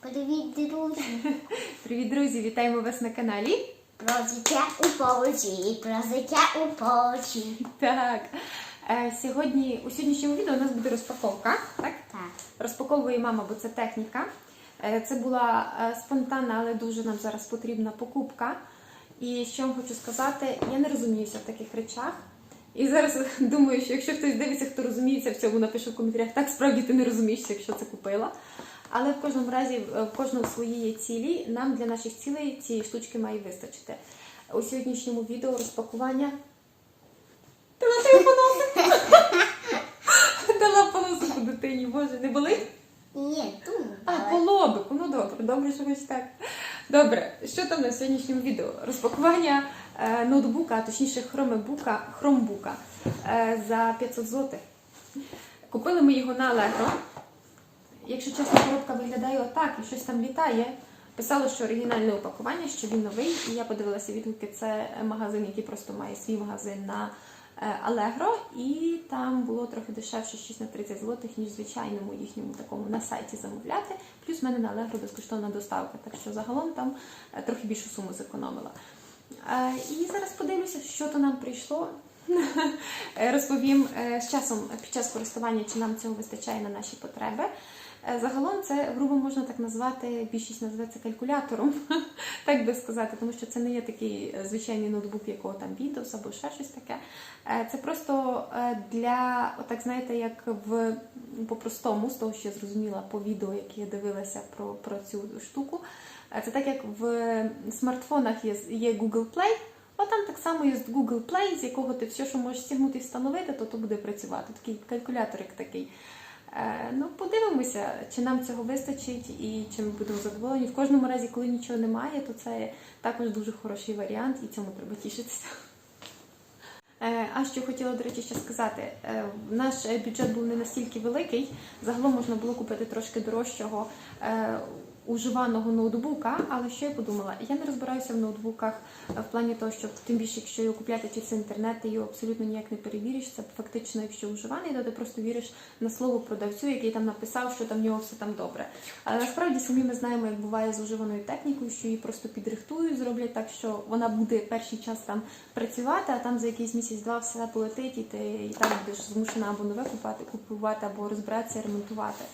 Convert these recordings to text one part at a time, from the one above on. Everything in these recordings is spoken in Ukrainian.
Привіт, друзі! Привіт, друзі! Вітаємо вас на каналі. Про життя у Польщі, про життя у Польщі. Так. Е, сьогодні у сьогоднішньому відео у нас буде розпаковка. Так? Так. Розпаковує мама, бо це техніка. Е, Це була е, спонтанна, але дуже нам зараз потрібна покупка. І що вам хочу сказати, я не розуміюся в таких речах. І зараз думаю, що якщо хтось дивиться, хто розуміється в цьому, напише в коментарях, так справді ти не розумієшся, якщо це купила. Але в кожному разі, в кожного свої є цілі. Нам для наших цілей цієї штучки має вистачити. У сьогоднішньому відео розпакування. Дала тобі поносик. Дала поносику дитині, боже, не болить? Ні, тут. А, по лобику, ну добре, добре, що хоч так. Добре, що там на сьогоднішньому відео? Розпакування е, ноутбука, а точніше хромебука, хромбука е, за 500 злотих. Купили ми його на Allegro. Якщо чесно, коробка виглядає отак і щось там літає. Писало, що оригінальне упакування, що він новий, і я подивилася відгуки. Це магазин, який просто має свій магазин на е, Allegro, і там було трохи дешевше 6 на 30 злотих, ніж звичайному їхньому такому на сайті замовляти. Плюс в мене на Allegro безкоштовна доставка, так що загалом там е, трохи більшу суму зекономила. Е, І зараз подивлюся, що то нам прийшло. Розповім з часом під час користування, чи нам цього вистачає на наші потреби. Е, Загалом це грубо можна так назвати, більшість називається калькулятором, так би сказати, тому що це не є такий е, звичайний ноутбук, якого там Windows або ще щось таке. Е, Це просто для, отак знаєте, як в по-простому, з того, що я зрозуміла по відео, яке я дивилася про, про цю штуку. Це так як в смартфонах є, є Google Play. От там так само є Google Play, з якого ти все, що можеш стягнути і встановити, то то буде працювати. Такий калькулятор, як такий. Е, ну, подивимося, чи нам цього вистачить і чи ми будемо задоволені. В кожному разі, коли нічого немає, то це також дуже хороший варіант, і цьому треба тішитися. Е, А що хотіла, до речі, ще сказати, Е, наш бюджет був не настільки великий. Загалом можна було купити трошки дорожчого уживаного ноутбука. Але що я подумала? Я не розбираюся в ноутбуках е, в плані того, що тим більше, якщо його купляти через інтернет, ти його абсолютно ніяк не перевіриш. Це фактично, якщо уживаний, то ти просто віриш на слово продавцю, який там написав, що там в нього все там добре. Але насправді самі ми знаємо, як буває з уживаною технікою, що її просто підрихтують, зроблять так, що вона буде перший час там працювати, а там за якийсь місяць-два все полетить, і ти і так будеш змушена або нове купувати, купувати, або розбиратися, ремонтувати.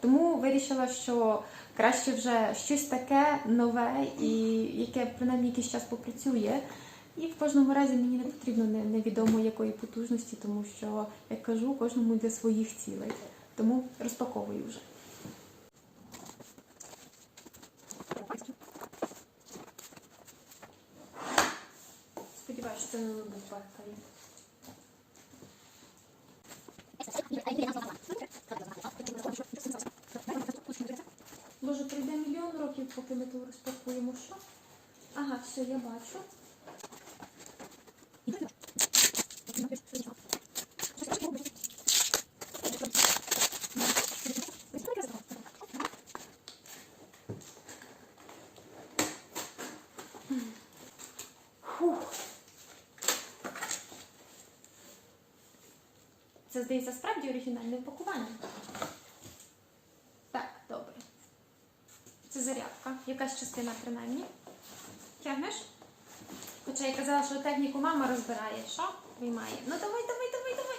Тому вирішила, що краще вже щось таке нове і яке принаймні якийсь час попрацює. І в кожному разі мені не потрібно не- невідомо якої потужності, тому що, як кажу, кожному для своїх цілей. Тому розпаковую вже. Сподіваюся, що це не ноутбук Що? Ага, все, я бачу. Це, здається, справді оригінальне упакування. Так, добре. Це зарядка, якась частина принаймні. Тягнеш? Хоча я казала, що техніку мама розбирає. Що? Виймає. Ну давай, давай, давай, давай.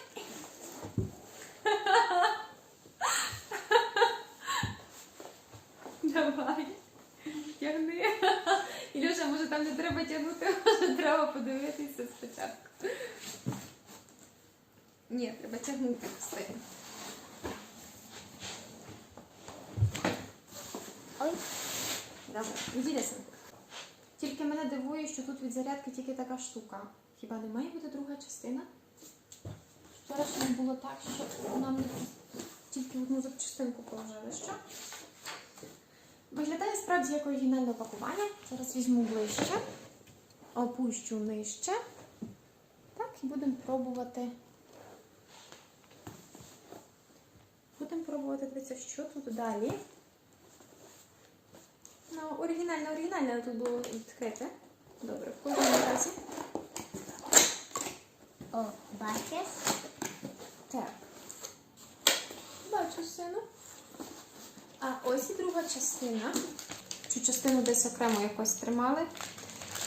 Давай. Тягни. Ілюша, може там не треба тягнути, може треба подивитися спочатку. Ні, треба тягнути постійно. Ой, Добре, відійде синку. Тільки мене дивує, що тут від зарядки тільки така штука. Хіба не має бути друга частина? Ще не було так, що нам тільки одну запчастинку положили. Що? Виглядає справді як оригінальне пакування. Зараз візьму ближче, опущу нижче. Так, і будемо пробувати. Будемо пробувати дивитися, що тут далі. Ну, оригінальне, оригінальне тут було відкрите. Добре, в кожному разі. о, бачиш? Так. Бачу, сину. А ось і друга частина. Цю частину десь окремо якось тримали.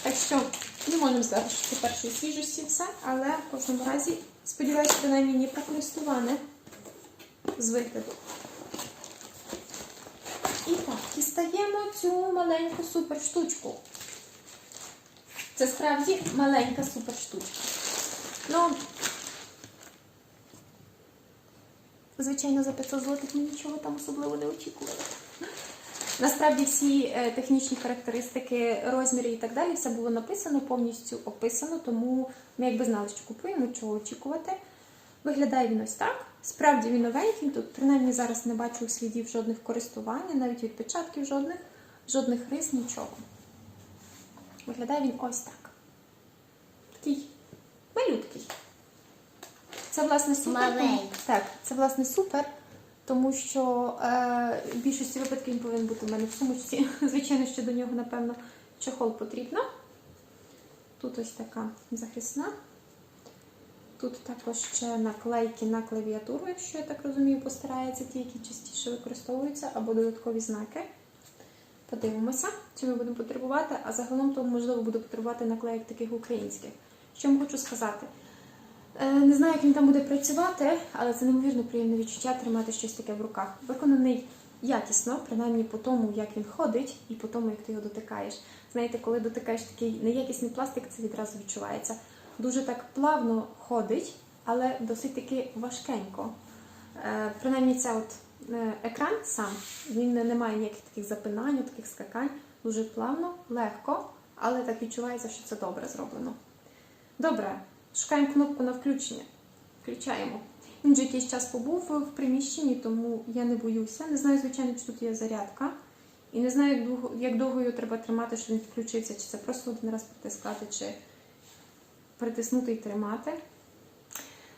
Так що не можемо сказати, що це першої свіжості все, але в кожному разі, сподіваюся, принаймні не прокористуване з вигляду. І так, дістаємо цю маленьку суперштучку. Це справді маленька суперштучка. Ну, звичайно, за 500 злотих ми нічого там особливо не очікували. Насправді всі е, технічні характеристики, розміри і так далі, все було написано, повністю описано, тому ми якби знали, що купуємо, чого очікувати. Виглядає він ось так. Справді він новенький. Тут принаймні зараз не бачу слідів жодних користування, навіть відпечатків жодних, жодних рис, нічого. Виглядає він ось так. Такий малюткий. Це власне супер. Так, це власне супер, тому що е, в більшості випадків він повинен бути в мене в сумочці. Звичайно, що до нього, напевно, чохол потрібно. Тут ось така захисна. Тут також ще наклейки на клавіатуру, якщо я так розумію, постараються ті, які частіше використовуються, або додаткові знаки. Подивимося, чи ми будемо потребувати, а загалом то можливо буде потребувати наклеїк таких українських. Що я хочу сказати? Е, Не знаю, як він там буде працювати, але це неймовірно приємне відчуття тримати щось таке в руках. Виконаний якісно, принаймні по тому, як він ходить, і по тому, як ти його дотикаєш. Знаєте, коли дотикаєш такий неякісний пластик, це відразу відчувається. Дуже так плавно ходить, але досить таки важкенько. Е, Принаймні, це от екран сам, він не, не має ніяких таких запинань, таких скакань. Дуже плавно, легко, але так відчувається, що це добре зроблено. Добре, шукаємо кнопку на включення. Включаємо. Він вже якийсь час побув в приміщенні, тому я не боюся. Не знаю, звичайно, чи тут є зарядка. І не знаю, як довго, як довго його треба тримати, щоб він включився, чи це просто один раз притискати, чи притиснути і тримати.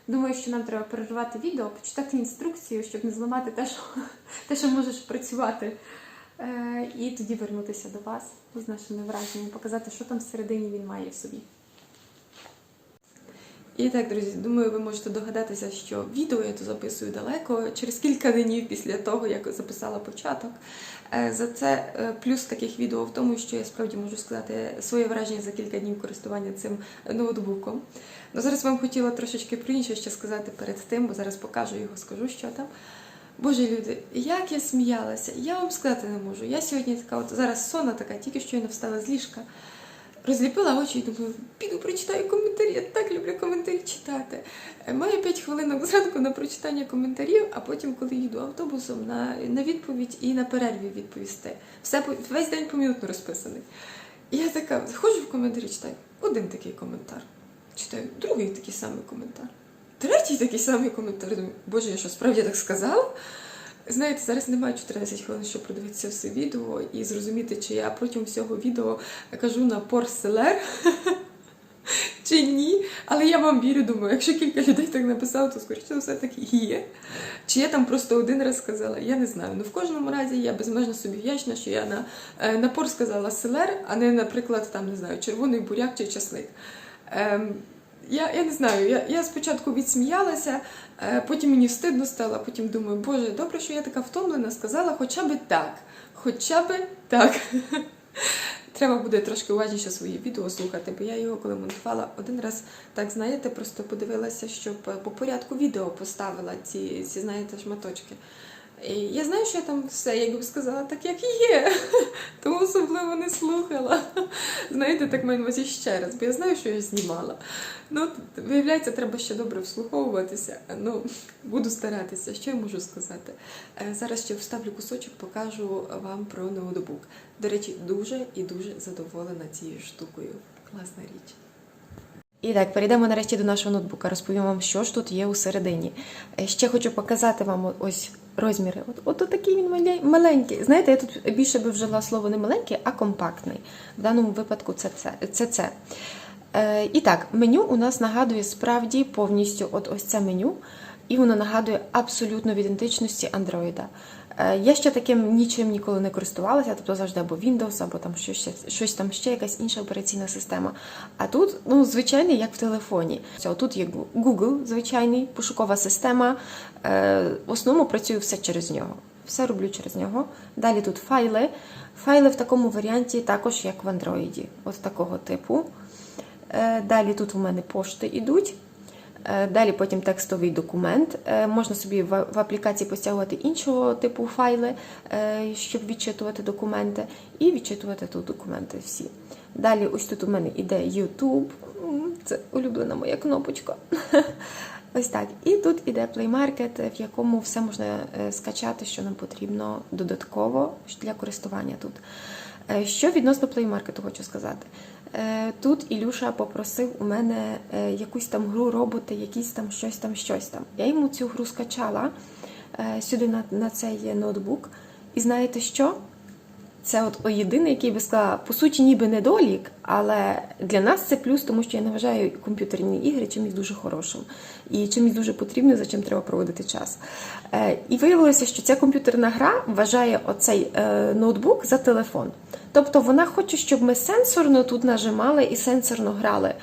Думаю, що нам треба перервати відео, почитати інструкцію, щоб не зламати те, що, те, що можеш працювати. Е, і тоді вернутися до вас з нашими враженнями, показати, що там всередині він має в собі. І так, друзі, думаю, ви можете догадатися, що відео я тут записую далеко, через кілька днів після того, як записала початок. Е, За це е, плюс таких відео в тому, що я справді можу сказати своє враження за кілька днів користування цим ноутбуком. Ну, зараз вам хотіла трошечки про інше ще сказати перед тим, бо зараз покажу його, скажу, що там. Боже люди, як я сміялася, я вам сказати не можу. Я сьогодні така, от зараз сонна така, тільки що я встала з ліжка. Розліпила очі і думаю, піду прочитаю коментарі. Я так люблю коментарі читати. Е, Маю 5 хвилинок зранку на прочитання коментарів, а потім, коли їду автобусом, на, на відповідь і на перерві відповісти. Все весь день помінутно розписаний. І я така заходжу в коментарі, читаю один такий коментар. Читаю другий такий самий коментар. Третій такий самий коментар. Думаю, Боже, я що справді так сказала? Знаєте, зараз немає 14 хвилин, щоб продивитися все відео і зрозуміти, чи я протягом всього відео кажу на порселер чи ні. Але я вам вірю, думаю, якщо кілька людей так написало, то скоріше все таки є. Чи я там просто один раз сказала, я не знаю. Ну в кожному разі я безмежно собі вдячна, що я на е, напор сказала селер, а не, наприклад, там не знаю, червоний буряк чи часник. Ем, я, я не знаю, я, я спочатку відсміялася, е, потім мені стидно стало, потім думаю, боже, добре, що я така втомлена, сказала хоча б так. Хоча б так. Треба буде трошки уважніше свої відео слухати, бо я його, коли монтувала, один раз, так знаєте, просто подивилася, щоб е, по порядку відео поставила ці, ці знаєте, шматочки. Я знаю, що я там все, як би сказала, так як є. Тому особливо не слухала. Знаєте, так маю увазі ще раз, бо я знаю, що я знімала. Ну, виявляється, треба ще добре вслуховуватися. Ну, буду старатися. Що я можу сказати? Е, Зараз ще вставлю кусочок, покажу вам про ноутбук. До речі, дуже і дуже задоволена цією штукою. Класна річ. І так, перейдемо нарешті до нашого ноутбука. Розповім вам, що ж тут є усередині. Е, Ще хочу показати вам ось розміри. От, от такий він маленький. Знаєте, я тут більше би вжила слово не маленький, а компактний. В даному випадку це це. це, це. Е, і так, меню у нас нагадує справді повністю от ось це меню, і воно нагадує абсолютно в ідентичності Андроїда. Е, Я ще таким нічим ніколи не користувалася, тобто завжди або Windows, або там щось, щось там ще якась інша операційна система. А тут, ну, звичайний, як в телефоні. Тут є Google, звичайний, пошукова система. Е, В основному працює все через нього. Все роблю через нього. Далі тут файли. Файли в такому варіанті також як в Android. Ось такого типу. Е, Далі тут у мене пошти йдуть. Е, Далі потім текстовий документ. Е, Можна собі в, аплікації постягувати іншого типу файли, е, щоб відчитувати документи, і відчитувати тут документи всі. Далі, ось тут у мене іде YouTube. Це улюблена моя кнопочка. Ось так. І тут іде Market, в якому все можна скачати, що нам потрібно додатково для користування тут. Що відносно Market хочу сказати. Е, Тут Ілюша попросив у мене е, якусь там гру роботи, якісь там щось там, щось там. Я йому цю гру скачала е, сюди на, на цей ноутбук. І знаєте що? Це от єдиний, який би сказала, по суті, ніби недолік, але для нас це плюс, тому що я не вважаю комп'ютерні ігри чимось дуже хорошим і чимось дуже потрібним, за чим треба проводити час. Е, і виявилося, що ця комп'ютерна гра вважає оцей е, ноутбук за телефон. Тобто вона хоче, щоб ми сенсорно тут нажимали і сенсорно грали.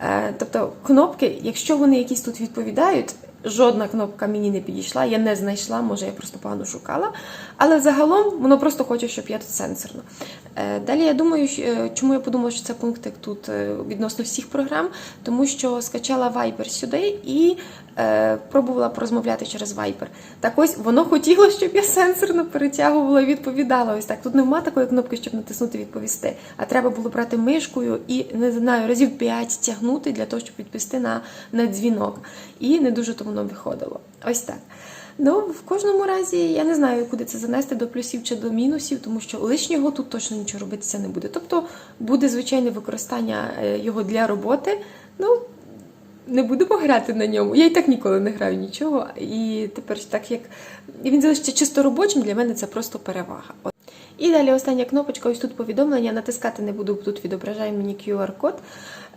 Е, тобто кнопки, якщо вони якісь тут відповідають, жодна кнопка мені не підійшла, я не знайшла, може я просто погано шукала. Але загалом воно просто хоче, щоб я тут сенсорно. Е, Далі я думаю, е, чому я подумала, що це пунктик тут е, відносно всіх програм, тому що скачала Viber сюди і пробувала порозмовляти через Viber. Так ось воно хотіло, щоб я сенсорно перетягувала і відповідала. Ось так. Тут нема такої кнопки, щоб натиснути відповісти. А треба було брати мишкою і не знаю, разів 5 тягнути для того, щоб відповісти на, на дзвінок. І не дуже то воно виходило. Ось так. Ну, в кожному разі я не знаю, куди це занести до плюсів чи до мінусів, тому що лишнього тут точно нічого робитися не буде. Тобто буде звичайне використання е, його для роботи. Ну, не будемо грати на ньому. Я і так ніколи не граю нічого. І тепер так як він залишиться чисто робочим, для мене це просто перевага. І далі остання кнопочка, ось тут повідомлення. Натискати не буду, тут відображає мені QR-код.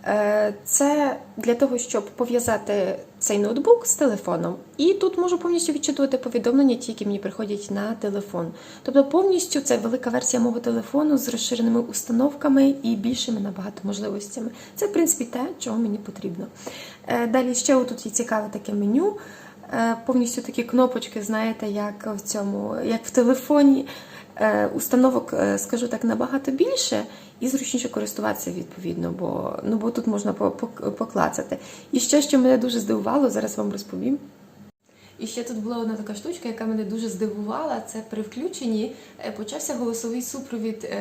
Е, Це для того, щоб пов'язати цей ноутбук з телефоном. І тут можу повністю відчитувати повідомлення, ті, які мені приходять на телефон. Тобто повністю це велика версія мого телефону з розширеними установками і більшими набагато можливостями. Це, в принципі, те, чого мені потрібно. Е, Далі ще тут є цікаве таке меню. Е, Повністю такі кнопочки, знаєте, як в цьому, як в телефоні. Е, Установок, е, скажу так, набагато більше і зручніше користуватися відповідно, бо, ну, бо тут можна по- поклацати. І ще, що мене дуже здивувало, зараз вам розповім. І ще тут була одна така штучка, яка мене дуже здивувала. Це при включенні е, почався голосовий супровід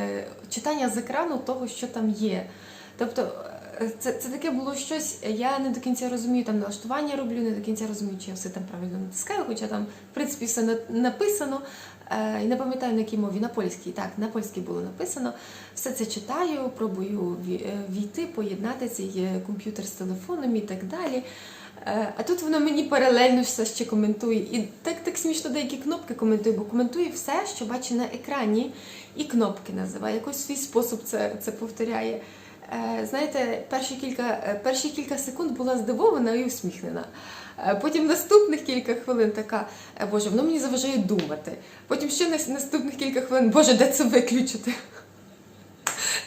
читання з екрану того, що там є. Тобто, це, це таке було щось, я не до кінця розумію, там налаштування роблю, не до кінця розумію, чи я все там правильно натискаю, хоча там, в принципі, все на- написано. Е, І не пам'ятаю на якій мові, на польській, так, на польській було написано. Все це читаю, пробую е, війти, поєднати цей комп'ютер з телефоном і так далі. Е, А тут воно мені паралельно все ще коментує. І так, так смішно деякі кнопки коментує, бо коментує все, що бачить на екрані, і кнопки називає. Якось свій спосіб це, це повторяє. Е, Знаєте, перші кілька, е, перші кілька секунд була здивована і усміхнена. Е, Потім наступних кілька хвилин така, «Е, Боже, воно мені заважає думати. Потім ще нас- наступних кілька хвилин, Боже, де це виключити?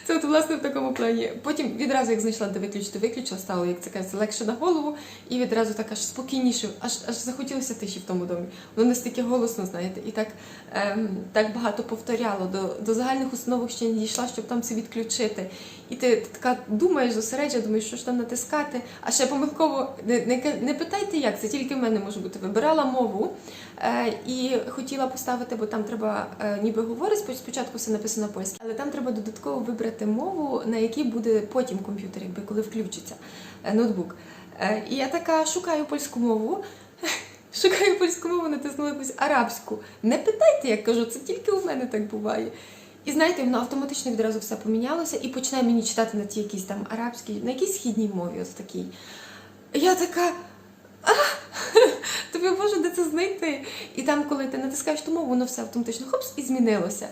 Це от власне в такому плані. Потім відразу, як знайшла, де виключити, виключила, стало, як це кажеться, легше на голову, і відразу так аж спокійніше, аж аж захотілося тиші в тому домі. Воно настільки голосно, знаєте, і так, ем, так багато повторяло. До, до загальних установок ще не дійшла, щоб там це відключити. І ти, ти така думаєш, зосереджена, думаєш, що ж там натискати. А ще помилково не, не, не питайте, як це тільки в мене може бути. Вибирала мову е, і хотіла поставити, бо там треба е, ніби говорить, спочатку все написано польське, але там треба додатково вибрати мову, на якій буде потім комп'ютер, якби коли включиться е, ноутбук. Е, і я така шукаю польську мову. Шукаю польську мову, натиснула якусь арабську. Не питайте, як кажу, це тільки у мене так буває. І знаєте, воно автоматично відразу все помінялося і починає мені читати на ті якісь там арабській, на якійсь східній мові, ось такій. Я така. «А, Тобі боже, де це знайти? І там, коли ти натискаєш ту мову, воно все автоматично хопс і змінилося.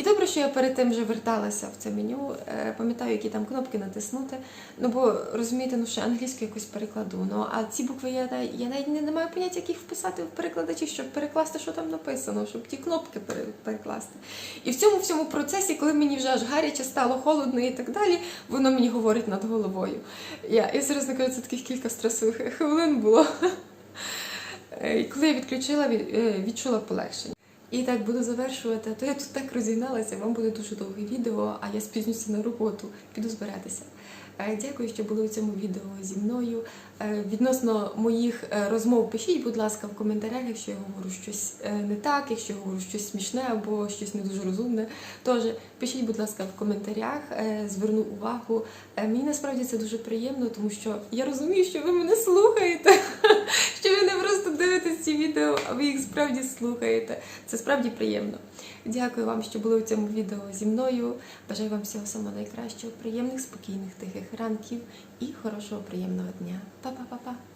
І добре, що я перед тим вже верталася в це меню, е, пам'ятаю, які там кнопки натиснути. Ну бо розумієте, ну ще англійську якось перекладу. Ну а ці букви я, я навіть не, не маю поняття, як їх вписати в перекладачі, щоб перекласти, що там написано, щоб ті кнопки перекласти. І в цьому всьому процесі, коли мені вже аж гаряче стало холодно і так далі, воно мені говорить над головою. Я, я серйозно кажу, це таких кілька стресових хвилин було. Е, І коли я відключила, е, відчула полегшення. І так буду завершувати. То я тут так розігналася, вам буде дуже довге відео, а я спізнюся на роботу, піду збиратися. Е, Дякую, що були у цьому відео зі мною. Е, Відносно моїх е, розмов пишіть, будь ласка, в коментарях, якщо я говорю щось не так, якщо я говорю щось смішне або щось не дуже розумне. Тож пишіть, будь ласка, в коментарях, зверну увагу. Мені насправді це дуже приємно, тому що я розумію, що ви мене слухаєте, що ви не дивитесь ці відео, а ви їх справді слухаєте. Це справді приємно. Дякую вам, що були у цьому відео зі мною. Бажаю вам всього самого найкращого, приємних, спокійних, тихих ранків і хорошого, приємного дня. Па-па-па-па!